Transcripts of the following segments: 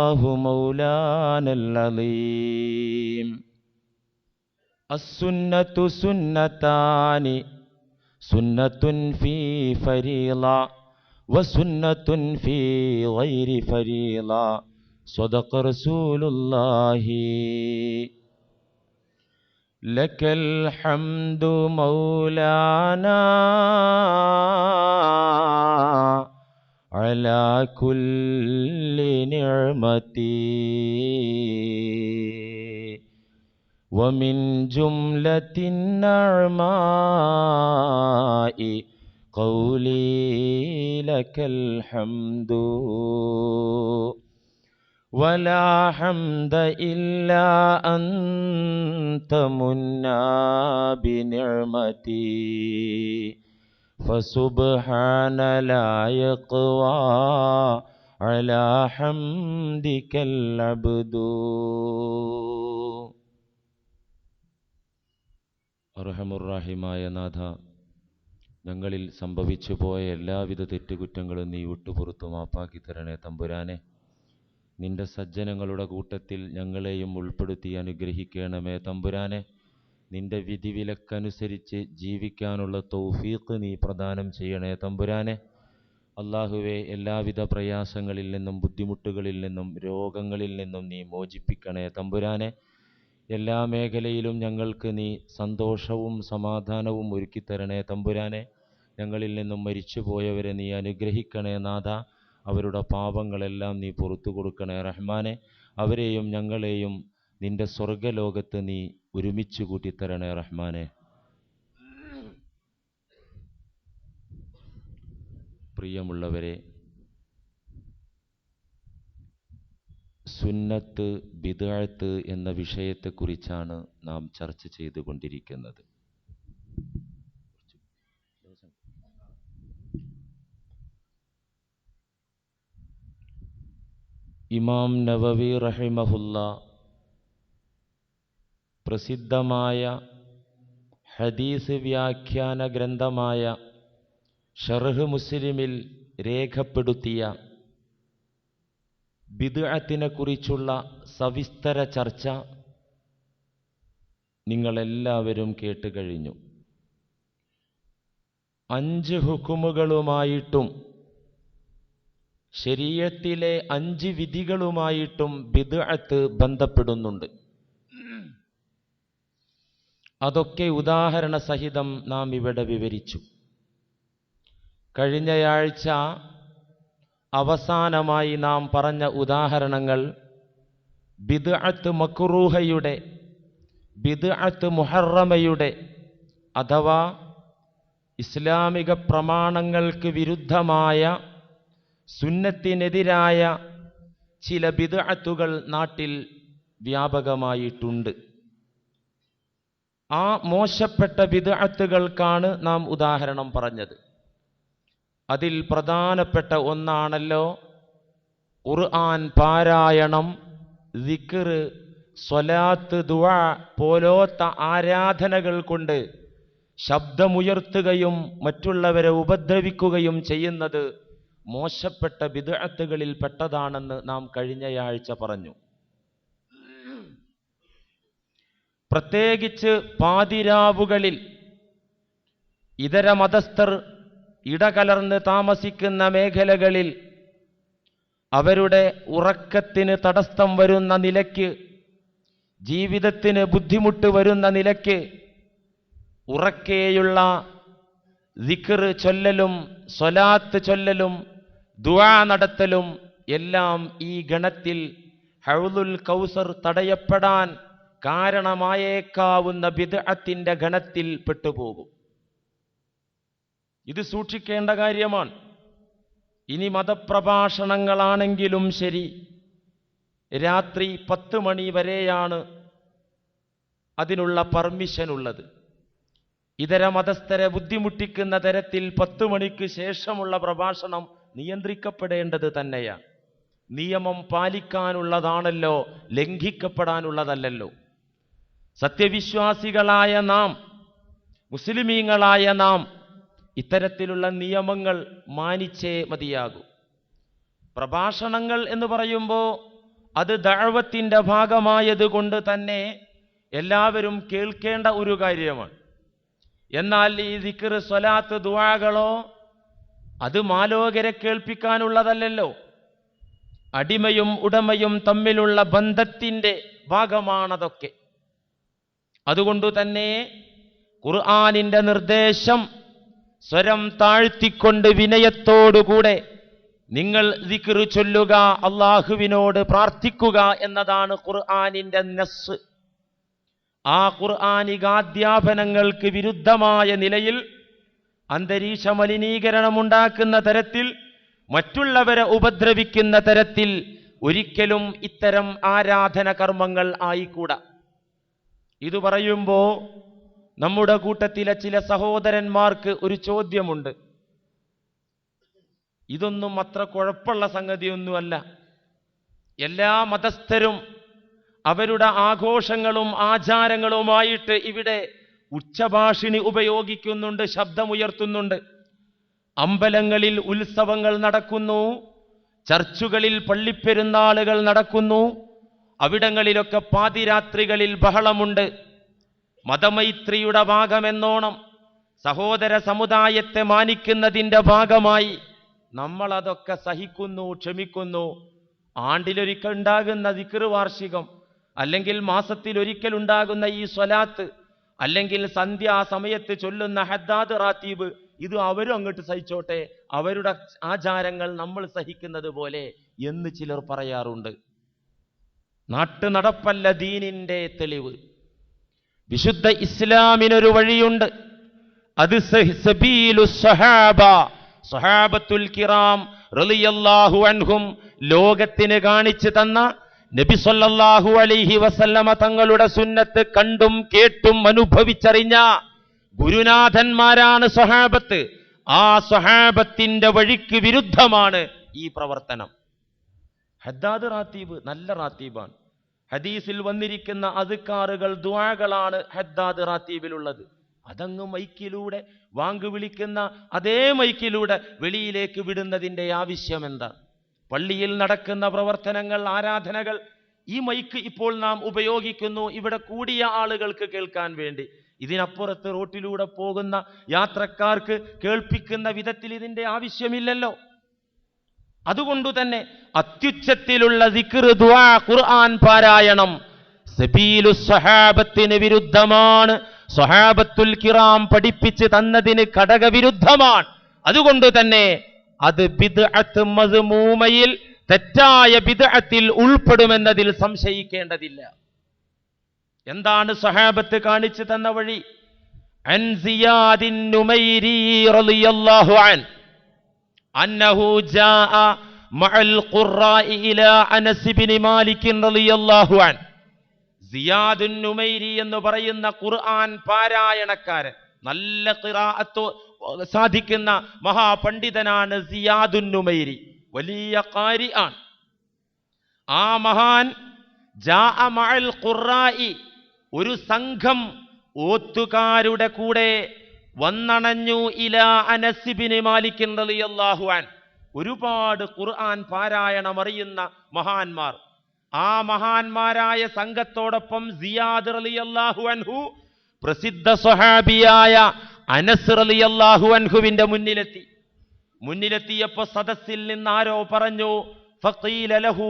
الله مولانا العظيم. السنة سنتان سنة في فريضة وسنة في غير فريضة. صدق رسول الله. لك الحمد مولانا. على كل نعمتي. ومن جملة النعماء قولي لك الحمد. ولا حمد إلا أنت منا بنعمتي. فسبحان لا يقوى على حمدك العبد അർഹമുറാഹിമായ നാഥ ഞങ്ങളിൽ സംഭവിച്ചു പോയ എല്ലാവിധ തെറ്റുകുറ്റങ്ങളും നീ വിട്ടുപുറത്തു മാപ്പാക്കി തരണേ തമ്പുരാനെ നിന്റെ സജ്ജനങ്ങളുടെ കൂട്ടത്തിൽ ഞങ്ങളെയും ഉൾപ്പെടുത്തി അനുഗ്രഹിക്കണമേ തമ്പുരാനെ നിന്റെ വിധിവിലക്കനുസരിച്ച് ജീവിക്കാനുള്ള തൗഫീഖ് നീ പ്രദാനം ചെയ്യണേ തമ്പുരാനെ. അള്ളാഹുവെ എല്ലാവിധ പ്രയാസങ്ങളിൽ നിന്നും ബുദ്ധിമുട്ടുകളിൽ നിന്നും രോഗങ്ങളിൽ നിന്നും നീ മോചിപ്പിക്കണേ തമ്പുരാനെ. എല്ലാ മേഖലയിലും ഞങ്ങൾക്ക് നീ സന്തോഷവും സമാധാനവും ഒരുക്കിത്തരണേ തമ്പുരാനെ. ഞങ്ങളിൽ നിന്നും മരിച്ചുപോയവരെ നീ അനുഗ്രഹിക്കണേ നാഥ. അവരുടെ പാപങ്ങളെല്ലാം നീ പുറത്തു കൊടുക്കണേ റഹ്മാനെ. അവരെയും ഞങ്ങളെയും നിന്റെ സ്വർഗലോകത്ത് നീ ഒരുമിച്ച് കൂട്ടിത്തരണേ റഹ്മാനെ. പ്രിയമുള്ളവരെ സുന്നത്ത് ബിദഅത്ത് എന്ന വിഷയത്തെക്കുറിച്ചാണ് നാം ചർച്ച ചെയ്തുകൊണ്ടിരിക്കുന്നത്. ഇമാം നവവി റഹിമഹുല്ല പ്രസിദ്ധമായ ഹദീസ് വ്യാഖ്യാന ഗ്രന്ഥമായ ഷർഹ് മുസ്ലിമിൽ രേഖപ്പെടുത്തിയ ബിദ്അത്തിനെക്കുറിച്ചുള്ള സവിസ്തര ചർച്ച നിങ്ങളെല്ലാവരും കേട്ട് കഴിഞ്ഞു. അഞ്ച് ഹുക്കുമുകളുമായിട്ടും ശരീരത്തിലെ അഞ്ച് വിധികളുമായിട്ടും ബിദ്അത്ത് ബന്ധപ്പെടുന്നുണ്ട്. അതൊക്കെ ഉദാഹരണ സഹിതം നാം ഇവിടെ വിവരിച്ചു. കഴിഞ്ഞയാഴ്ച അവസാനമായി നാം പറഞ്ഞ ഉദാഹരണങ്ങൾ ബിദ്അത്ത് മക്റൂഹയുടെ ബിദ്അത്ത് മുഹറമയുടെ അഥവാ ഇസ്ലാമിക പ്രമാണങ്ങൾക്ക് വിരുദ്ധമായ സുന്നത്തിനെതിരായ ചില ബിദ്അത്തുകൾ നാട്ടിൽ വ്യാപകമായിട്ടുണ്ട്. ആ മോശപ്പെട്ട ബിദ്അത്തുകൾക്കാണ് നാം ഉദാഹരണം പറഞ്ഞത്. അതിൽ പ്രധാനപ്പെട്ട ഒന്നാണല്ലോ ഖുർആൻ പാരായണം ദിക്ർ സ്വലാത്ത് ദുവ പോലോത്ത ആരാധനകൾ കൊണ്ട് ശബ്ദമുയർത്തുകയും മറ്റുള്ളവരെ ഉപദ്രവിക്കുകയും ചെയ്യുന്നത് മോശപ്പെട്ട ബിദ്അത്തുകളിൽ പെട്ടതാണെന്ന് നാം കഴിഞ്ഞയാഴ്ച പറഞ്ഞു. പ്രത്യേകിച്ച് പാതിരാവുകളിൽ ഇതര മതസ്ഥർ ഇടകലർന്ന് താമസിക്കുന്ന മേഖലകളിൽ അവരുടെ ഉറക്കത്തിന് തടസ്സം വരുന്ന നിലയ്ക്ക് ജീവിതത്തിന് ബുദ്ധിമുട്ട് വരുന്ന നിലയ്ക്ക് ഉറക്കെയുള്ള ദിക്കർ ചൊല്ലലും സ്വലാത്ത് ചൊല്ലലും ദുവാ നടത്തലും എല്ലാം ഈ ഗണത്തിൽ ഹൗലുൽ കൗസർ തടയപ്പെടാൻ കാരണമായേക്കാവുന്ന ബിദ്അത്തിന്റെ ഗണത്തിൽ പെട്ടുപോകും. ഇത് സൂക്ഷിക്കേണ്ട കാര്യമാണ്. ഇനി മതപ്രഭാഷണങ്ങളാണെങ്കിലും ശരി. രാത്രി പത്ത് മണി വരെയാണ് അതിനുള്ള പെർമിഷൻ ഉള്ളത്. ഇതര മതസ്ഥരെ ബുദ്ധിമുട്ടിക്കുന്ന തരത്തിൽ പത്ത് മണിക്ക് ശേഷമുള്ള പ്രഭാഷണം നിയന്ത്രിക്കപ്പെടേണ്ടത് തന്നെയാണ്. നിയമം പാലിക്കാനുള്ളതാണല്ലോ ലംഘിക്കപ്പെടാനുള്ളതല്ലല്ലോ. സത്യവിശ്വാസികളായ നാം മുസ്ലിമീങ്ങളായ നാം ഇത്തരത്തിലുള്ള നിയമങ്ങൾ മാനിച്ചേ മതിയാകൂ. പ്രഭാഷണങ്ങൾ എന്ന് പറയുമ്പോൾ അത് ദഴവത്തിന്റെ ഭാഗമായതുകൊണ്ട് തന്നെ എല്ലാവരും കേൾക്കേണ്ട ഒരു കാര്യമാണ്. എന്നാൽ ഈ ദിക്കർ സ്വലാത്ത് ദുവാകളോ അത് മാലോകരെ കേൾപ്പിക്കാനുള്ളതല്ലല്ലോ. അടിമയും ഉടമയും തമ്മിലുള്ള ബന്ധത്തിന്റെ ഭാഗമാണതൊക്കെ. അതുകൊണ്ടു തന്നെ ഖുർആാനിന്റെ നിർദ്ദേശം സ്വരം താഴ്ത്തിക്കൊണ്ട് വിനയത്തോടുകൂടെ നിങ്ങൾ ദിക്ർ ചൊല്ലുക അള്ളാഹുവിനോട് പ്രാർത്ഥിക്കുക എന്നതാണ് ഖുർആാനിന്റെ നസ്. ആ ഖുർആാനികാധ്യാപനങ്ങൾക്ക് വിരുദ്ധമായ നിലയിൽ അന്തരീക്ഷ മലിനീകരണമുണ്ടാക്കുന്ന തരത്തിൽ മറ്റുള്ളവരെ ഉപദ്രവിക്കുന്ന തരത്തിൽ ഒരിക്കലും ഇത്തരം ആരാധന കർമ്മങ്ങൾ ആയിക്കൂടാ. ഇത് പറയുമ്പോൾ നമ്മുടെ കൂട്ടത്തിലെ ചില സഹോദരന്മാർക്ക് ഒരു ചോദ്യമുണ്ട്. ഇതൊന്നും അത്ര കുഴപ്പമുള്ള സംഗതിയൊന്നുമല്ല. എല്ലാ മതസ്ഥരും അവരുടെ ആഘോഷങ്ങളും ആചാരങ്ങളുമായിട്ട് ഇവിടെ ഉച്ചഭാഷിണി ഉപയോഗിക്കുന്നുണ്ട് ശബ്ദമുയർത്തുന്നുണ്ട്. അമ്പലങ്ങളിൽ ഉത്സവങ്ങൾ നടക്കുന്നു ചർച്ചുകളിൽ പള്ളിപ്പെരുന്നാളുകൾ നടക്കുന്നു അവിടങ്ങളിലൊക്കെ പാതിരാത്രികളിൽ ബഹളമുണ്ട്. മതമൈത്രിയുടെ ഭാഗമെന്നോണം സഹോദര സമുദായത്തെ മാനിക്കുന്നതിന്റെ ഭാഗമായി നമ്മളതൊക്കെ സഹിക്കുന്നു ക്ഷമിക്കുന്നു. ആണ്ടിലൊരിക്കൽ ഉണ്ടാകുന്ന ദിക്ർ വാർഷികം അല്ലെങ്കിൽ മാസത്തിൽ ഒരിക്കൽ ഉണ്ടാകുന്ന ഈ സ്വലാത്ത് അല്ലെങ്കിൽ സന്ധ്യ ആ സമയത്ത് ചൊല്ലുന്ന ഹദ്ദാദ് റാത്തീബ് ഇത് അവരും അങ്ങോട്ട് സഹിച്ചോട്ടെ. അവരുടെ ആചാരങ്ങൾ നമ്മൾ സഹിക്കുന്നത് പോലെ എന്ന് ചിലർ പറയാറുണ്ട്. നാട്ടു നടപ്പല്ല ദീനിന്റെ തെളിവ്. വിശുദ്ധ ഇസ്ലാമിനൊരു വഴിയുണ്ട്. അത് സഹാബത്തുൽ കിറാം റളിയല്ലാഹു അൻഹും ലോകത്തിന് കാണിച്ചു തന്ന നബി സല്ലല്ലാഹു അലൈഹി വസല്ലമ തങ്ങളുടെ സുന്നത്ത് കണ്ടും കേട്ടും അനുഭവിച്ചറിഞ്ഞ ഗുരുനാഥന്മാരാണ് സ്വഹാബത്ത്. ആ സ്വഹാബത്തിന്റെ വഴിക്ക് വിരുദ്ധമാണ് ഈ പ്രവർത്തനം. ഹദ്ദാദ് റാത്തീബ് നല്ല റാത്തീബാണ്. ഹദീസിൽ വന്നിരിക്കുന്ന അതുക്കാറുകൾ ദുആകളാണ് ഹദ്ദാദ് റാത്തീബിലുള്ളത്. അതങ്ങ് മൈക്കിലൂടെ വാങ്ക് വിളിക്കുന്ന അതേ മൈക്കിലൂടെ വെളിയിലേക്ക് വിടുന്നതിന്റെ ആവശ്യം എന്താ പള്ളിയിൽ നടക്കുന്ന പ്രവർത്തനങ്ങൾ ആരാധനകൾ ഈ മൈക്ക് ഇപ്പോൾ നാം ഉപയോഗിക്കുന്നു. ഇവിടെ കൂടിയ ആളുകൾക്ക് കേൾക്കാൻ വേണ്ടി. ഇതിനപ്പുറത്ത് റോട്ടിലൂടെ പോകുന്ന യാത്രക്കാർക്ക് കേൾപ്പിക്കുന്ന വിധത്തിൽ ഇതിന്റെ ആവശ്യമില്ലല്ലോ. അതുകൊണ്ടു തന്നെ അത്യുച്ചത്തിലുള്ള ദിക്ർ ദുആ ഖുർആൻ പാരായണം സബീലു സ്വഹാബത്തിന് വിരുദ്ധമാണ്. സ്വഹാബത്തുൽ കിറാം പഠിപ്പിച്ച് തന്നതിന് ഘടകവിരുദ്ധമാണ് അതുകൊണ്ട് തന്നെ അത് ബിദ്അത്ത് മസ്മൂമയിൽ തെറ്റായ ബിദ്അത്തിൽ ഉൾപ്പെടുമെന്നതിൽ സംശയിക്കേണ്ടതില്ല. എന്താണ് സഹാബത്ത് കാണിച്ചു തന്ന വഴി? അൻ റളിയല്ലാഹു أنه جاء مع القراء إلى أنس بن مالك رضي الله عنه സിയാദുൻ നുമൈരി എന്ന് പറയുന്ന ഖുർആൻ പാരായണക്കാരൻ നല്ല ഖിറാഅത്ത് സാധിക്കുന്ന മഹാപണ്ഡിതനാണ് സിയാദുൻ നുമൈരി വലിയ കാരി ആണ് ആ മഹാൻ ജാഅ മഅൽ ഖുറായി ഒരു സംഘം ഓത്തുകാരുടെ കൂടെ വന്നണഞ്ഞു ഇല അനസിബിന് മാലിക്കിൻ ഒരുപാട് ഖുർആൻ പാരായണം അറിയുന്ന മഹാന്മാർ. ആ മഹാന്മാരായ സംഘത്തോടൊപ്പം സിയാദ് റളിയല്ലാഹു അൻഹു പ്രസിദ്ധ സ്വഹാബിയായ അനസ് റളിയല്ലാഹു അൻഹുവിന്റെ മുന്നിലെത്തി. മുന്നിലെത്തിയപ്പോ സദസ്സിൽ നിന്ന് ആരോ പറഞ്ഞു ലഹു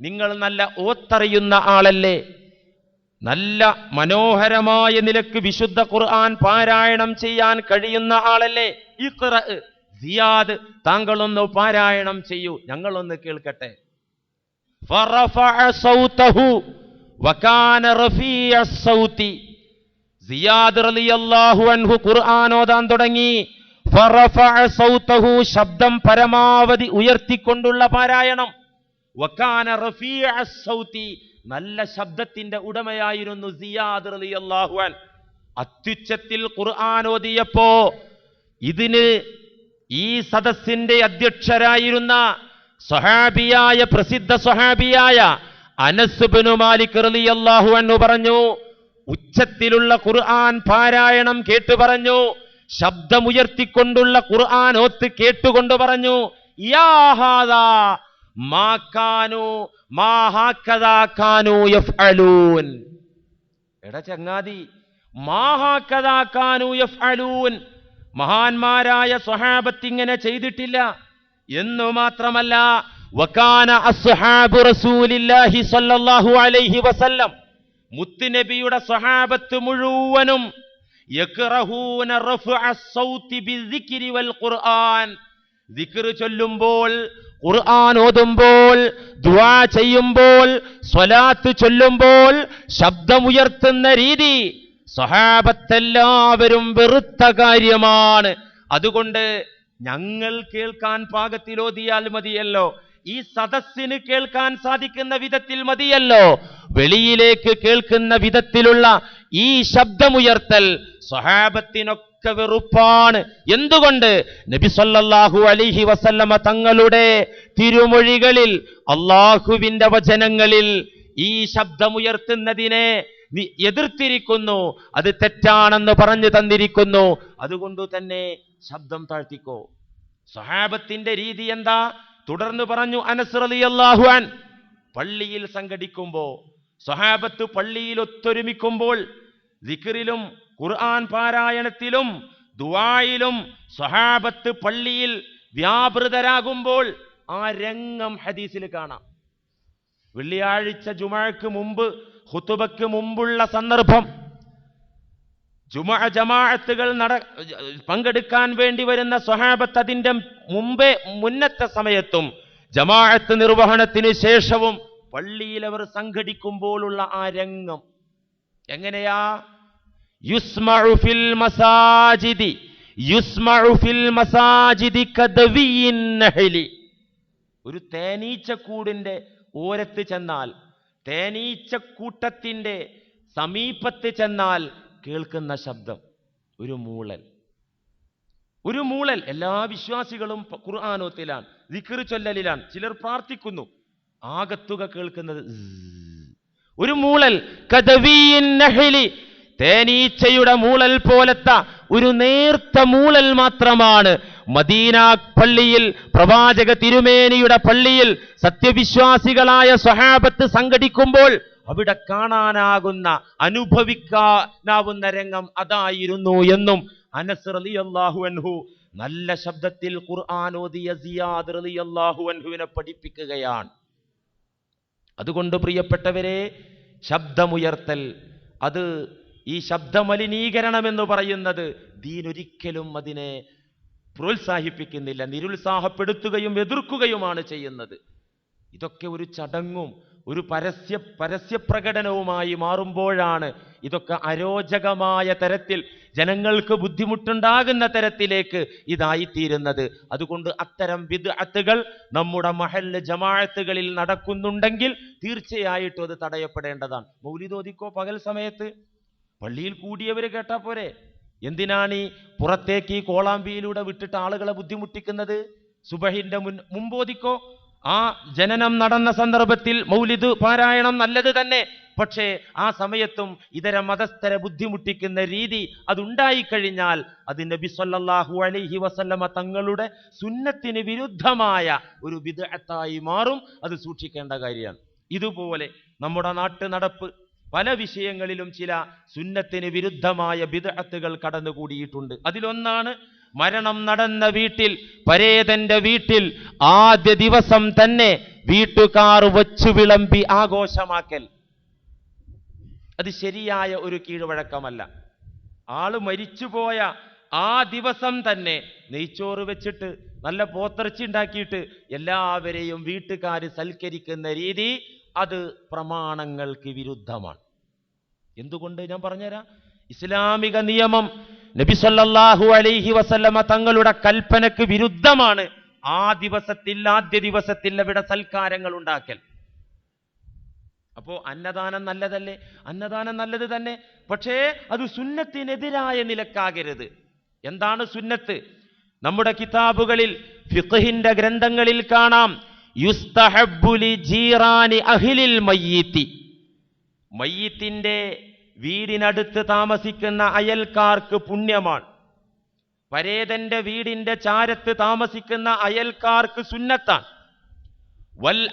നിങ്ങൾ നല്ല ഓത്തറിയുന്ന ആളല്ലേ? നല്ല മനോഹരമായ നിലയ്ക്ക് വിശുദ്ധ ഖുർആൻ പാരായണം ചെയ്യാൻ കഴിയുന്ന ആളല്ലേ? ഇത്ര സിയാദ് താങ്കളൊന്ന് പാരായണം ചെയ്യൂ. ഞങ്ങളൊന്ന് കേൾക്കട്ടെ. തുടങ്ങി. ശബ്ദം പരമാവധി ഉയർത്തിക്കൊണ്ടുള്ള പാരായണം. നല്ല ശബ്ദത്തിന്റെ ഉടമയായിരുന്നു സിയാദ് അത്യുച്ചത്തിൽ ഖുർആൻ ഓതിയപ്പോ ഇതിന് ഈ സദസ്സിന്റെ അധ്യക്ഷരായിരുന്ന സ്വഹാബിയായ പ്രസിദ്ധ സ്വഹാബിയായ അനസുബിനു മാലിക് റളിയല്ലാഹു അൻഹു പറഞ്ഞു ഉച്ചത്തിലുള്ള ഖുർആൻ പാരായണം കേട്ടു പറഞ്ഞു ശബ്ദമുയർത്തിക്കൊണ്ടുള്ള ഖുർആൻ ഓത്ത് കേട്ടുകൊണ്ട് പറഞ്ഞു എടാ ചങ്ങാതി മഹാന്മാരായ സ്വഹാബത്ത് ഇങ്ങനെ ചെയ്തിട്ടില്ല. എന്നു മാത്രമല്ല വകാന അസ്ഹാബു അലൈഹി വസല്ലം. മുത്തുനബിയുടെ സ്വഹാബത്ത് മുഴുവനും സൗതി വൽ ഖുർആൻ. ചൊല്ലുമ്പോൾ ഖുർആൻ ഓതുമ്പോൾ ദുആ ചെയ്യുമ്പോൾ സ്വലാത്ത് ചൊല്ലുമ്പോൾ ശബ്ദമുയർത്തുന്ന രീതി സ്വഹാബത്തെല്ലാവരും വെറുത്ത കാര്യമാണ്. അതുകൊണ്ട് ഞങ്ങൾ കേൾക്കാൻ പാകത്തിൽ ഓതിയാൽ മതിയല്ലോ. ഈ സദസ്സിന് കേൾക്കാൻ സാധിക്കുന്ന വിധത്തിൽ മതിയല്ലോ. വെളിയിലേക്ക് കേൾക്കുന്ന വിധത്തിലുള്ള ഈ ശബ്ദമുയർത്തൽ സ്വഹാബത്തിനൊക്കെ വെറുപ്പാണ്. എന്തുകൊണ്ട്? നബി സല്ലല്ലാഹു അലിഹി വസല്ലമ തങ്ങളുടെ തിരുമൊഴികളിൽ അള്ളാഹുവിന്റെ വചനങ്ങളിൽ ഈ ശബ്ദമുയർത്തുന്നതിനെ എതിർത്തിരിക്കുന്നു. അത് തെറ്റാണെന്ന് പറഞ്ഞു തന്നിരിക്കുന്നു. അതുകൊണ്ട് തന്നെ ശബ്ദം താഴ്ത്തിക്കോ. സ്വഹാബത്തിന്റെ രീതി എന്താ? തുടർന്ന് പറഞ്ഞു അനസ് അൻ പള്ളിയിൽ സംഘടിക്കുമ്പോ സ്വഹാബത്ത് പള്ളിയിൽ ഒത്തൊരുമിക്കുമ്പോൾ ദിക്റിലും ഖുർആൻ പാരായണത്തിലും ദുവായിലും സഹാബത്ത് പള്ളിയിൽ വ്യാപൃതരാകുമ്പോൾ ആ രംഗം ഹദീസിൽ കാണാം. വെള്ളിയാഴ്ച ജുമഴക്ക് മുമ്പ് ഹുത്തുബക്ക് മുമ്പുള്ള സന്ദർഭം ജുമ ജമാഅത്തുകൾ നട പങ്കെടുക്കാൻ വേണ്ടി വരുന്ന സ്വഹാബത്ത് അതിന്റെ മുമ്പേ മുന്നത്തെ സമയത്തും ജമാഅത്ത് നിർവഹണത്തിന് ശേഷവും പള്ളിയിൽ അവർ സംഘടിക്കുമ്പോഴുള്ള ആ രംഗം. എങ്ങനെയാ? യുസ്മഉ ഫിൽ മസാജിദി യുസ്മഉ ഫിൽ മസാജിദി കദവിയിൻ നഹലി. ഒരു തേനീച്ചക്കൂടിന്റെ ഓരത്ത് ചെന്നാൽ തേനീച്ചക്കൂട്ടത്തിന്റെ സമീപത്ത് ചെന്നാൽ കേൾക്കുന്ന ശബ്ദം ഒരു മൂളൽ. ഒരു മൂളൽ എല്ലാ വിശ്വാസികളും ഖുർആാനോത്തിലാണ് ദിക്ർ ചൊല്ലലിലാണ്. ചിലർ പ്രാർത്ഥിക്കുന്നു ആകത്തുക കേൾക്കുന്നത്. ഒരു മൂളൽ തേനീച്ചയുടെ മൂളൽ പോലത്തെ ഒരു നേർത്ത മൂളൽ മാത്രമാണ്. മദീന പള്ളിയിൽ പ്രവാചക തിരുമേനിയുടെ പള്ളിയിൽ സത്യവിശ്വാസികളായ സ്വഹാബത്ത് സംഘടിക്കുമ്പോൾ അവിടെ കാണാനാകുന്ന അനുഭവിക്കാനാവുന്ന രംഗം അതായിരുന്നു എന്നും അനസ് റളിയല്ലാഹു അൻഹു നല്ല ശബ്ദത്തിൽ ഖുർആൻ ഓതിയ സിയാദ് റളിയല്ലാഹു അൻഹുവിനെ പഠിപ്പിക്കുകയാണ്. അതുകൊണ്ട് പ്രിയപ്പെട്ടവരെ ശബ്ദമുയർത്തൽ അത് ഈ ശബ്ദമലിനീകരണം എന്ന് പറയുന്നത് ദീനൊരിക്കലും അതിനെ പ്രോത്സാഹിപ്പിക്കുന്നില്ല നിരുത്സാഹപ്പെടുത്തുകയും എതിർക്കുകയുമാണ് ചെയ്യുന്നത്. ഇതൊക്കെ ഒരു ചടങ്ങും ഒരു പരസ്യ പരസ്യപ്രകടനവുമായി മാറുമ്പോഴാണ് ഇതൊക്കെ അരോചകമായ തരത്തിൽ ജനങ്ങൾക്ക് ബുദ്ധിമുട്ടുണ്ടാകുന്ന തരത്തിലേക്ക് ഇതായിത്തീരുന്നത്. അതുകൊണ്ട് അത്തരം വിദ്അത്തുകൾ നമ്മുടെ മഹല്ല് ജമാഅത്തുകളിൽ നടക്കുന്നുണ്ടെങ്കിൽ തീർച്ചയായിട്ടും അത് തടയപ്പെടേണ്ടതാണ്. മൗലിദോദിക്കോ പകൽ സമയത്ത്? പള്ളിയിൽ കൂടിയവർ കേട്ടാ പോരെ? എന്തിനാണ് ഈ പുറത്തേക്ക് ഈ കോളാമ്പിയിലൂടെ വിട്ടിട്ട് ആളുകളെ ബുദ്ധിമുട്ടിക്കുന്നത്? സുബഹിന്റെ മുൻ മുമ്പോദിക്കോ ആ ജനനം നടന്ന സന്ദർഭത്തിൽ മൗലിദ് പാരായണം നല്ലത് തന്നെ. പക്ഷേ ആ സമയത്തും ഇതര മതസ്ഥരെ ബുദ്ധിമുട്ടിക്കുന്ന രീതി അതുണ്ടായിക്കഴിഞ്ഞാൽ അത് നബി സല്ലാഹു അലൈഹി വസല്ലമ തങ്ങളുടെ സുന്നത്തിന് വിരുദ്ധമായ ഒരു വിദഗ്ധത്തായി മാറും. അത് സൂക്ഷിക്കേണ്ട കാര്യമാണ് ഇതുപോലെ നമ്മുടെ നാട്ടു നടപ്പ് പല വിഷയങ്ങളിലും ചില സുന്നത്തിന് വിരുദ്ധമായ ബിദഅത്തുകൾ കടന്നുകൂടിയിട്ടുണ്ട്. അതിലൊന്നാണ് മരണം നടന്ന വീട്ടിൽ പരേതന്റെ വീട്ടിൽ ആദ്യ ദിവസം തന്നെ വീട്ടുകാർ വച്ചു വിളമ്പി ആഘോഷമാക്കൽ. അത് ശരിയായ ഒരു കീഴ്വഴക്കമല്ല. ആൾ മരിച്ചുപോയ ആ ദിവസം തന്നെ നെയ്ച്ചോറ് വെച്ചിട്ട് നല്ല പോത്തിറച്ചി ഉണ്ടാക്കിയിട്ട് എല്ലാവരെയും വീട്ടുകാർ സൽക്കരിക്കുന്ന രീതി അത് പ്രമാണങ്ങൾക്ക് വിരുദ്ധമാണ്. എന്തുകൊണ്ട് ഞാൻ പറഞ്ഞുതരാം? ഇസ്ലാമിക നിയമം നബി സല്ലല്ലാഹു അലൈഹി വസല്ലമ തങ്ങളുടെ കൽപ്പനക്ക് വിരുദ്ധമാണ് ആ ദിവസത്തിൽ ആദ്യ ദിവസത്തിൽ അവിടെ സൽക്കാരങ്ങൾ ഉണ്ടാക്കൽ. അപ്പോ അന്നദാനം നല്ലതല്ലേ? അന്നദാനം നല്ലത് തന്നെ. പക്ഷേ അത് സുന്നത്തിനെതിരായ നിലക്കാകരുത്. എന്താണ് സുന്നത്ത്? നമ്മുടെ കിതാബുകളിൽ ഫിഖഹിന്റെ ഗ്രന്ഥങ്ങളിൽ കാണാം. യുസ്തഹബ്ബു ലി ജീറാനി അഹ്ലിൽ മയ്യിത്തി. മയ്യത്തിന്റെ വീടിനടുത്ത് താമസിക്കുന്ന അയൽക്കാർക്ക് പുണ്യമാണ്. പരേതന്റെ വീടിന്റെ ചാരത്ത് താമസിക്കുന്ന അയൽക്കാർക്ക് സുന്നത്താണ്. വൽ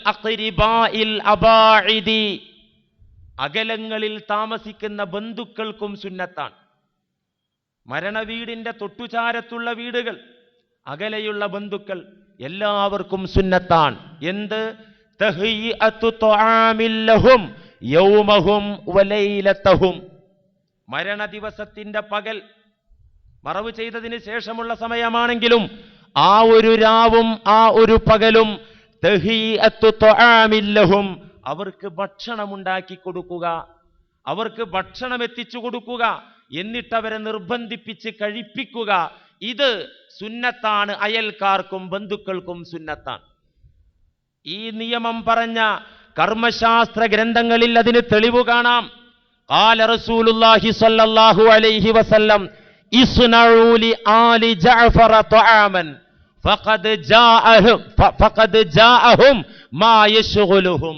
അകലങ്ങളിൽ താമസിക്കുന്ന ബന്ധുക്കൾക്കും സുന്നത്താണ്. മരണവീടിന്റെ തൊട്ടുചാരത്തുള്ള വീടുകൾ അകലെയുള്ള ബന്ധുക്കൾ എല്ലാവർക്കും സുന്നത്താണ്. എന്ത്? തഹ്യിഅത്തു ത്വആമിൽ ലഹും. യൗമഹും വലൈലത്തഹും മരണ ദിവസത്തിന്റെ പകൽ മറവ് ചെയ്തതിന് ശേഷമുള്ള സമയമാണെങ്കിലും ആ ഒരു രാവും ആ ഒരു പകലും തൊഴാമില്ലഹും അവർക്ക് ഭക്ഷണം ഉണ്ടാക്കി കൊടുക്കുക അവർക്ക് ഭക്ഷണം എത്തിച്ചു കൊടുക്കുക എന്നിട്ടവരെ നിർബന്ധിപ്പിച്ച് കഴിപ്പിക്കുക. ഇത് സുന്നത്താണ് അയൽക്കാർക്കും ബന്ധുക്കൾക്കും സുന്നത്താണ്. ഈ നിയമം പറഞ്ഞ കർമ്മശാസ്ത്ര ഗ്രന്ഥങ്ങളിൽ അതിന് തെളിവ് കാണാം قال رسول الله صلى الله عليه وسلم اصنعوا لآل جعفر طعاما فقد جاءهم فقد جاءهم ما يشغلهم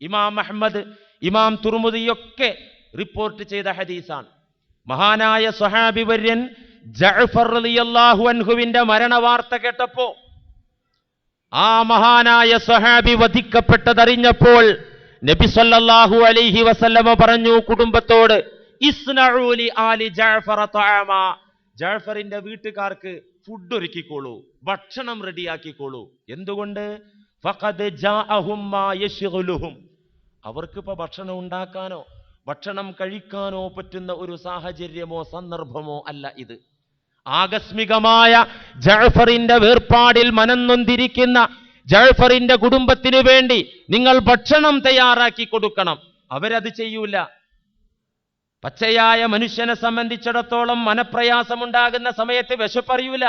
ഇമാം അഹ്മദ് ഇമാം തുർമുദിയൊക്കെ റിപ്പോർട്ട് ചെയ്ത ഹദീസാണ് മഹാനായ സ്വഹാബി വര്യൻ ജഅഫർ റളിയല്ലാഹു അൻഹുവിന്റെ മരണവാർത്ത കേട്ടപ്പോ ആ മഹാനായ സഹാബി വധിക്കപ്പെട്ടതറിഞ്ഞപ്പോൾ നബി സല്ലല്ലാഹു അലൈഹി വസല്ലമ പറഞ്ഞു കുടുംബത്തോട് ജാഫറിന്റെ ആലി തഅമ. ജഅഫറിന്റെ വീട്ടുകാർക്ക് ഫുഡ് ഒരുക്കിക്കോളൂ ഭക്ഷണം റെഡിയാക്കിക്കോളൂ. എന്തുകൊണ്ട്? ഫഖദ് ജാഅഹും മാ ഭക്ഷണം ഉണ്ടാക്കാനോ ഭക്ഷണം കഴിക്കാനോ പറ്റുന്ന ഒരു സാഹചര്യമോ സന്ദർഭമോ അല്ല ഇത്. ആകസ്മികമായ ജഴഫറിന്റെ വേർപാടിൽ മനന്നൊന്തിരിക്കുന്ന ജഴഫറിന്റെ കുടുംബത്തിനു വേണ്ടി നിങ്ങൾ ഭക്ഷണം തയ്യാറാക്കി കൊടുക്കണം. അവരത് ചെയ്യൂല. പച്ചയായ മനുഷ്യനെ സംബന്ധിച്ചിടത്തോളം മനപ്രയാസമുണ്ടാകുന്ന സമയത്ത് വിശപ്പറിയൂല.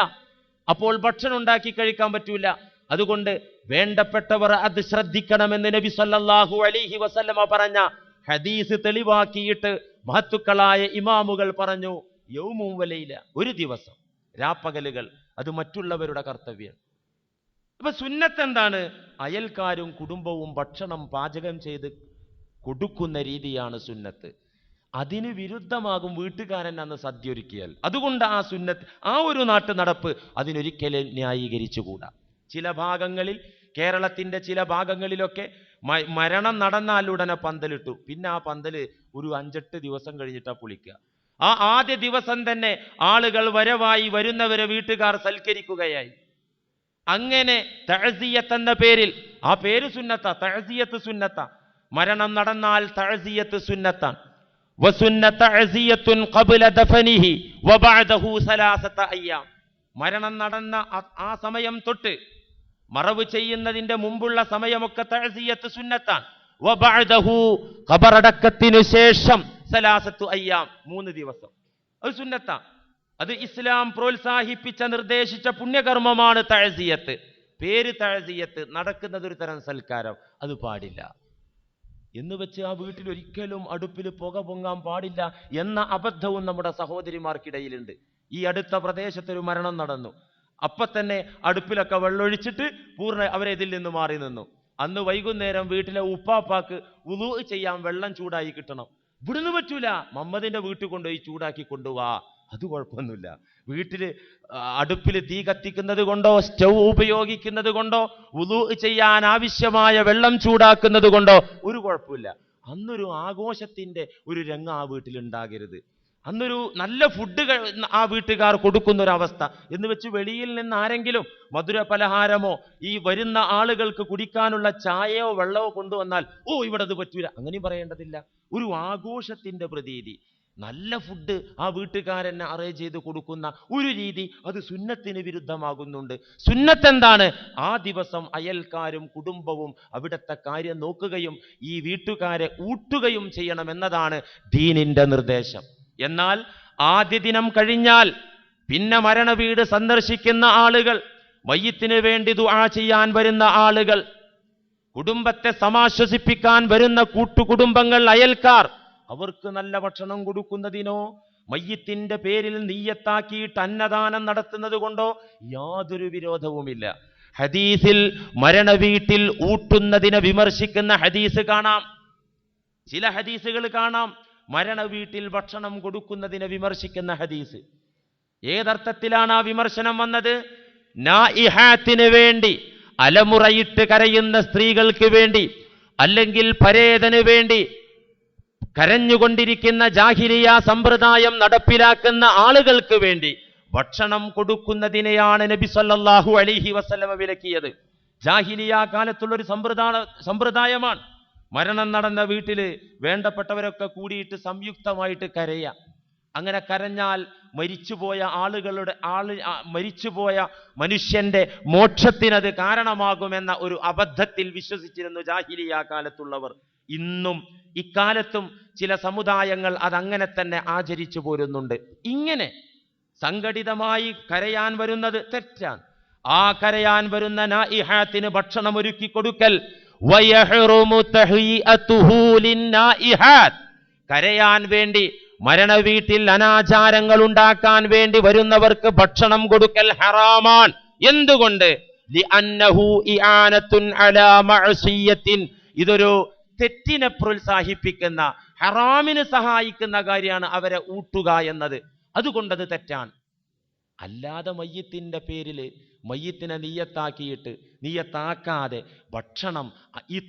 അപ്പോൾ ഭക്ഷണം ഉണ്ടാക്കി കഴിക്കാൻ പറ്റൂല. അതുകൊണ്ട് വേണ്ടപ്പെട്ടവർ അത് ശ്രദ്ധിക്കണമെന്ന് നബി സല്ലല്ലാഹു അലൈഹി വസല്ലമ പറഞ്ഞ ഹദീസ് തെളിവാക്കിയിട്ട് മഹത്തുക്കളായ ഇമാമുകൾ പറഞ്ഞു. യൗമും വലയില ഒരു ദിവസം. രാപ്പകലുകൾ അത് മറ്റുള്ളവരുടെ കർത്തവ്യം. അപ്പൊ സുന്നത്ത് എന്താണ് അയൽക്കാരും കുടുംബവും ഭക്ഷണം പാചകം ചെയ്ത് കൊടുക്കുന്ന രീതിയാണ് സുന്നത്ത്. അതിന് വിരുദ്ധമാകും വീട്ടുകാരൻ അന്ന് സദ്യ ഒരുക്കിയാൽ അതുകൊണ്ട് ആ സുന്നത്ത് ആ ഒരു നാട്ടു നടപ്പ് അതിനൊരിക്കലും ന്യായീകരിച്ചുകൂടാ. ചില ഭാഗങ്ങളിൽ കേരളത്തിന്റെ ചില ഭാഗങ്ങളിലൊക്കെ മരണം നടന്നാൽ ഉടനെ പന്തലിട്ടു. പിന്നെ ആ പന്തൽ ഒരു അഞ്ചെട്ട് ദിവസം കഴിഞ്ഞിട്ടാ പൊളിക്കുക. ആ ആദ്യ ദിവസം തന്നെ ആളുകൾ വരവായി വരുന്നവരെ വീട്ടുകാർ സൽക്കരിക്കുകയായി. അങ്ങനെ തഴസിയത്ത് എന്ന പേരിൽ ആ പേര് സുന്നത്ത തഴസിയത്ത് സുന്നത്ത. മരണം നടന്നാൽ തഴസിയത്ത് അയ്യാം. മരണം നടന്ന ആ- സമയം തൊട്ട് മറവ് ചെയ്യുന്നതിന്റെ മുമ്പുള്ള സമയമൊക്കെ തഴസിയത്ത് സുന്നത്താണ് ഖബറടക്കത്തിനു ശേഷം സലാസത്തു അയ്യാം മൂന്ന് ദിവസം. അത് സുന്നത്ത. അത് ഇസ്ലാം പ്രോത്സാഹിപ്പിച്ച നിർദ്ദേശിച്ച പുണ്യകർമ്മമാണ് തഴസിയത്ത് പേര് തഴസിയത്ത് നടക്കുന്നത് ഒരു തരം സൽക്കാരം. അത് പാടില്ല. എന്ന് വെച്ച് ആ വീട്ടിൽ ഒരിക്കലും അടുപ്പിൽ പുക പൊങ്ങാൻ പാടില്ല എന്ന അബദ്ധവും നമ്മുടെ സഹോദരിമാർക്കിടയിലുണ്ട്. ഈ അടുത്ത പ്രദേശത്തൊരു മരണം നടന്നു. അപ്പൊ തന്നെ അടുപ്പിലൊക്കെ വെള്ളൊഴിച്ചിട്ട് പൂർണ അവരെ ഇതിൽ നിന്ന് മാറി നിന്നു. അന്ന് വൈകുന്നേരം വീട്ടിലെ ഉപ്പാപ്പാക്ക് ഉലൂ ചെയ്യാൻ വെള്ളം ചൂടായി കിട്ടണം. ഇവിടുന്ന് പറ്റൂല. മമ്മദിന്റെ വീട്ടിൽ കൊണ്ടുപോയി ചൂടാക്കി കൊണ്ടുപോവാ. അത് കുഴപ്പമൊന്നുമില്ല. വീട്ടിൽ അടുപ്പിൽ തീ കത്തിക്കുന്നത് കൊണ്ടോ സ്റ്റൗ ഉപയോഗിക്കുന്നത് കൊണ്ടോ ഉളു ചെയ്യാൻ ആവശ്യമായ വെള്ളം ചൂടാക്കുന്നത് കൊണ്ടോ ഒരു കുഴപ്പമില്ല. അന്നൊരു ആഘോഷത്തിന്റെ ഒരു രംഗം ആ വീട്ടിലുണ്ടാകരുത് അന്നൊരു നല്ല ഫുഡ് ആ വീട്ടുകാർ കൊടുക്കുന്ന ഒരു അവസ്ഥ എന്ന് വെച്ച് വെളിയിൽ നിന്ന് ആരെങ്കിലും മധുര പലഹാരമോ ഈ വരുന്ന ആളുകൾക്ക് കുടിക്കാനുള്ള ചായയോ വെള്ളമോ കൊണ്ടുവന്നാൽ ഓ ഇവിടെ അത് പറ്റൂല. അങ്ങനെയും പറയേണ്ടതില്ല. ഒരു ആഘോഷത്തിന്റെ പ്രതീതി. നല്ല ഫുഡ് ആ വീട്ടുകാരനെ അറേഞ്ച് ചെയ്ത് കൊടുക്കുന്ന ഒരു രീതി അത് സുന്നത്തിന് വിരുദ്ധമാകുന്നുണ്ട്. സുന്നത്ത് എന്താണ്? ആ ദിവസം അയൽക്കാരും കുടുംബവും അവിടുത്തെ കാര്യം നോക്കുകയും ഈ വീട്ടുകാരെ ഊട്ടുകയും ചെയ്യണം എന്നതാണ് ദീനിന്റെ നിർദ്ദേശം. എന്നാൽ ആദ്യ ദിനം കഴിഞ്ഞാൽ പിന്നെ മരണ വീട് സന്ദർശിക്കുന്ന ആളുകൾ മയ്യത്തിന് വേണ്ടി ദുആ ചെയ്യാൻ വരുന്ന ആളുകൾ കുടുംബത്തെ സമാശ്വസിപ്പിക്കാൻ വരുന്ന കൂട്ടുകുടുംബങ്ങൾ അയൽക്കാർ അവർക്ക് നല്ല ഭക്ഷണം കൊടുക്കുന്നതിനോ മയ്യത്തിന്റെ പേരിൽ നീയത്താക്കിയിട്ട് അന്നദാനം നടത്തുന്നത് കൊണ്ടോ യാതൊരു വിരോധവുമില്ല. ഹദീസിൽ മരണ വീട്ടിൽ ഊട്ടുന്നതിനെ വിമർശിക്കുന്ന ഹദീസ് കാണാം. ചില ഹദീസുകൾ കാണാം. മരണ വീട്ടിൽ ഭക്ഷണം കൊടുക്കുന്നതിനെ വിമർശിക്കുന്ന ഹദീസ്. ഏതർത്ഥത്തിലാണ് ആ വിമർശനം വന്നത്? നായിഹാത്തിന് വേണ്ടി അലമുറയിട്ട് കരയുന്ന സ്ത്രീകൾക്ക് വേണ്ടി അല്ലെങ്കിൽ പരേതന് വേണ്ടി കരഞ്ഞുകൊണ്ടിരിക്കുന്ന ജാഹിരിയ സമ്പ്രദായം നടപ്പിലാക്കുന്ന ആളുകൾക്ക് വേണ്ടി ഭക്ഷണം കൊടുക്കുന്നതിനെയാണ് നബി സല്ലാഹു അലിഹി വസ്ലമ വിലക്കിയത്. ജാഹിലിയ കാലത്തുള്ള ഒരു സമ്പ്രദായ സമ്പ്രദായമാണ്. മരണം നടന്ന വീട്ടിൽ വേണ്ടപ്പെട്ടവരൊക്കെ കൂടിയിട്ട് സംയുക്തമായിട്ട് കരയുക അങ്ങനെ കരഞ്ഞാൽ മരിച്ചുപോയ ആളുകളുടെ ആൾ മരിച്ചുപോയ മനുഷ്യന്റെ മോക്ഷത്തിനത് കാരണമാകുമെന്ന ഒരു അബദ്ധത്തിൽ വിശ്വസിച്ചിരുന്നു ജാഹിലിയ കാലത്തുള്ളവർ. ഇന്നും ഇക്കാലത്തും ചില സമുദായങ്ങൾ അതങ്ങനെ തന്നെ ആചരിച്ചു പോരുന്നുണ്ട്. ഇങ്ങനെ സംഘടിതമായി കരയാൻ വരുന്നത് തെറ്റാണ്. ആ കരയാൻ വരുന്ന നായിഹാത്തിന് ഭക്ഷണം ഒരുക്കി കൊടുക്കൽ. കരയാൻ വേണ്ടി മരണ വീട്ടിൽ അനാചാരങ്ങൾ ഉണ്ടാക്കാൻ വേണ്ടി വരുന്നവർക്ക് ഭക്ഷണം കൊടുക്കൽ ഹറാമാണ്. എന്തുകൊണ്ട്. ഇതൊരു തെറ്റിനെ പ്രോത്സാഹിപ്പിക്കുന്ന ഹറാമിന് സഹായിക്കുന്ന കാര്യമാണ് അവരെ ഊട്ടുക എന്നത്. അതുകൊണ്ടത് തെറ്റാണ്. അല്ലാതെ മയ്യത്തിന്റെ പേരിൽ മയ്യത്തിനെ നീയത്താക്കിയിട്ട് നീയത്താക്കാതെ ഭക്ഷണം ഈ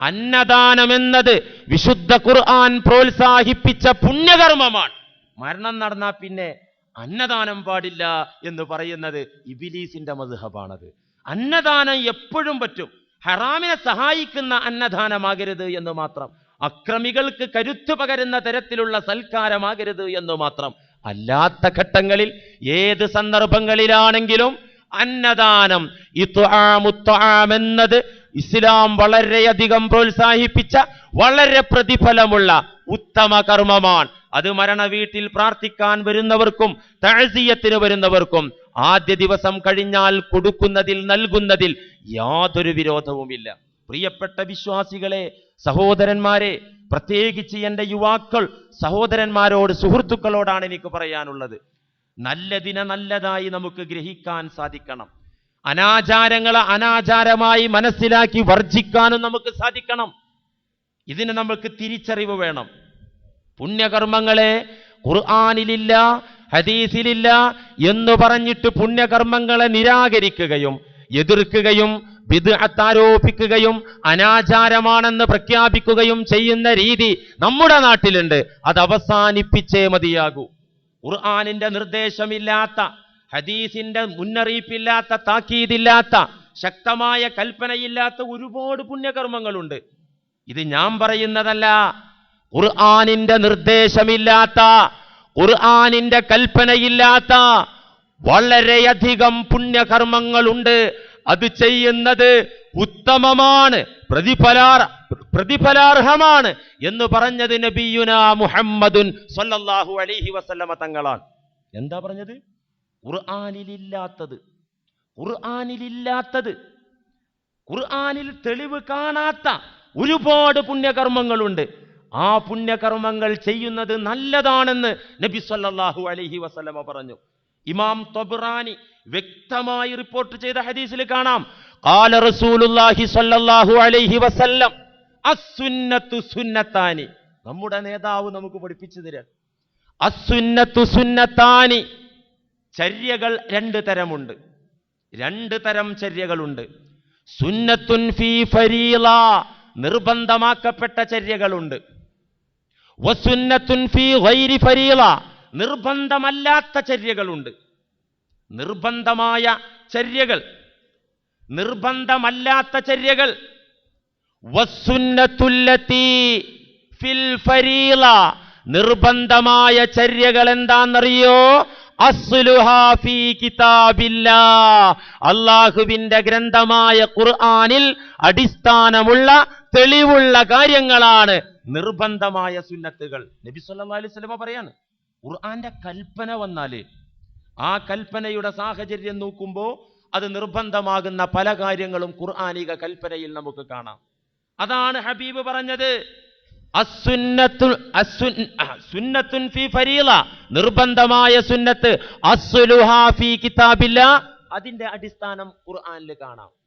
അന്നദാനം എന്നത് വിശുദ്ധ ഖുർആൻ പ്രോത്സാഹിപ്പിച്ച പുണ്യകർമ്മമാണ്. മരണം നടന്നാൽ പിന്നെ അന്നദാനം പാടില്ല എന്ന് പറയുന്നത് ഇബിലീസിന്റെ മധുഹബാണത് അന്നദാനം എപ്പോഴും പറ്റും. ഹറാമിനെ സഹായിക്കുന്ന അന്നദാനമാകരുത് എന്ന് മാത്രം. അക്രമികൾക്ക് കരുത്തു പകരുന്ന തരത്തിലുള്ള സൽക്കാരമാകരുത് എന്ന് മാത്രം. അല്ലാത്ത ഘട്ടങ്ങളിൽ ഏത് സന്ദർഭങ്ങളിലാണെങ്കിലും അന്നദാനം എന്നത് ഇസ്ലാം വളരെയധികം പ്രോത്സാഹിപ്പിച്ച വളരെ പ്രതിഫലമുള്ള ഉത്തമ കർമ്മമാണ്. അത് മരണ വീട്ടിൽ പ്രാർത്ഥിക്കാൻ വരുന്നവർക്കും തഴസീയത്തിന് വരുന്നവർക്കും ആദ്യ ദിവസം കഴിഞ്ഞാൽ കൊടുക്കുന്നതിൽ നൽകുന്നതിൽ യാതൊരു വിരോധവുമില്ല. പ്രിയപ്പെട്ട വിശ്വാസികളെ സഹോദരന്മാരെ പ്രത്യേകിച്ച് എന്റെ യുവാക്കൾ സഹോദരന്മാരോട് സുഹൃത്തുക്കളോടാണ് എനിക്ക് പറയാനുള്ളത്. നല്ലതിനെ നല്ലതായി നമുക്ക് ഗ്രഹിക്കാൻ സാധിക്കണം. അനാചാരങ്ങളെ അനാചാരമായി മനസ്സിലാക്കി വർജിക്കാനും നമുക്ക് സാധിക്കണം. ഇതിന് നമുക്ക് തിരിച്ചറിവ് വേണം. പുണ്യകർമ്മങ്ങളെ ഖുർആാനിലില്ല ഹദീസിലില്ല എന്ന് പറഞ്ഞിട്ട് പുണ്യകർമ്മങ്ങളെ നിരാകരിക്കുകയും എതിർക്കുകയും വിദ്അത്ത് ആരോപിക്കുകയും അനാചാരമാണെന്ന് പ്രഖ്യാപിക്കുകയും ചെയ്യുന്ന രീതി നമ്മുടെ നാട്ടിലുണ്ട്. അത് അവസാനിപ്പിച്ചേ മതിയാകൂ. ഖുർആാനിന്റെ നിർദ്ദേശമില്ലാത്ത ഹദീസിന്റെ മുന്നറിയിപ്പില്ലാത്ത താക്കീതില്ലാത്ത ശക്തമായ കൽപ്പനയില്ലാത്ത ഒരുപാട് പുണ്യകർമ്മങ്ങളുണ്ട്. ഇത് ഞാൻ പറയുന്നതല്ല. ഖുർആാനിന്റെ നിർദ്ദേശമില്ലാത്ത ഖുർആാനിന്റെ കൽപ്പനയില്ലാത്ത വളരെയധികം പുണ്യകർമ്മങ്ങളുണ്ട്. അത് ചെയ്യുന്നത് ഉത്തമമാണ് പ്രതിഫലാർ പ്രതിഫലാർഹമാണ് എന്ന് പറഞ്ഞത് നബിയുന മുഹമ്മദുൻ സല്ലല്ലാഹു അലൈഹി വസല്ലമ തങ്ങളാണ് എന്താ പറഞ്ഞത്? ഖുർആാനിലില്ലാത്തത്. ഖുർആാനിലില്ലാത്തത്. ഖുർആാനിൽ തെളിവ് കാണാത്ത ഒരുപാട് പുണ്യകർമ്മങ്ങളുണ്ട്. ആ പുണ്യകർമ്മങ്ങൾ ചെയ്യുന്നത് നല്ലതാണെന്ന് നബി സല്ലല്ലാഹു അലൈഹി വസല്ലമ പറഞ്ഞു. ഇമാം തൊബിറാനി വ്യക്തമായി റിപ്പോർട്ട് ചെയ്ത ഹദീസിൽ കാണാം. കാല റസൂലുല്ലാഹി സല്ലല്ലാഹു അലൈഹി വസല്ലം അസുന്നത്തു സുന്നത്താനി. നമ്മുടെ നേതാവ് നമുക്ക് പഠിപ്പിച്ചു തരാൻ അസുന്നത്തു സുന്നത്താനി ചര്യകൾ രണ്ട് തരമുണ്ട്. രണ്ട് തരം ചര്യകളുണ്ട്. സുന്നത്തുൻ ഫീ ഫരീള നിർബന്ധമാക്കപ്പെട്ട ചര്യകളുണ്ട്. വസുന്നത്തുൻ ഫീ ഗൈരി ഫരീള നിർബന്ധമല്ലാത്ത ചര്യകളുണ്ട്. നിർബന്ധമായ ചര്യകൾ. നിർബന്ധമല്ലാത്ത ചര്യകൾ. ഫിൽ ഫരീള. നിർബന്ധമായ ചര്യകൾ എന്താണെന്നറിയോ? അള്ളാഹുവിന്റെ ഗ്രന്ഥമായ ഖുർആാനിൽ അടിസ്ഥാനമുള്ള തെളിവുള്ള കാര്യങ്ങളാണ് നിർബന്ധമായ സുന്നത്തുകൾ. നബി സല്ലല്ലാഹു അലൈഹി പറയാണ് ഖുർആന്റെ കൽപ്പന വന്നാൽ ആ കൽപ്പനയുടെ സാഹചര്യം നോക്കുമ്പോൾ അത് നിർബന്ധമാകുന്ന പല കാര്യങ്ങളും ഖുർആാനിക കൽപ്പനയിൽ നമുക്ക് കാണാം. അതാണ് ഹബീബ് പറഞ്ഞത്. നിർബന്ധമായ സുന്നത്ത് അതിന്റെ അടിസ്ഥാനം ഖുർആാനിൽ കാണാം.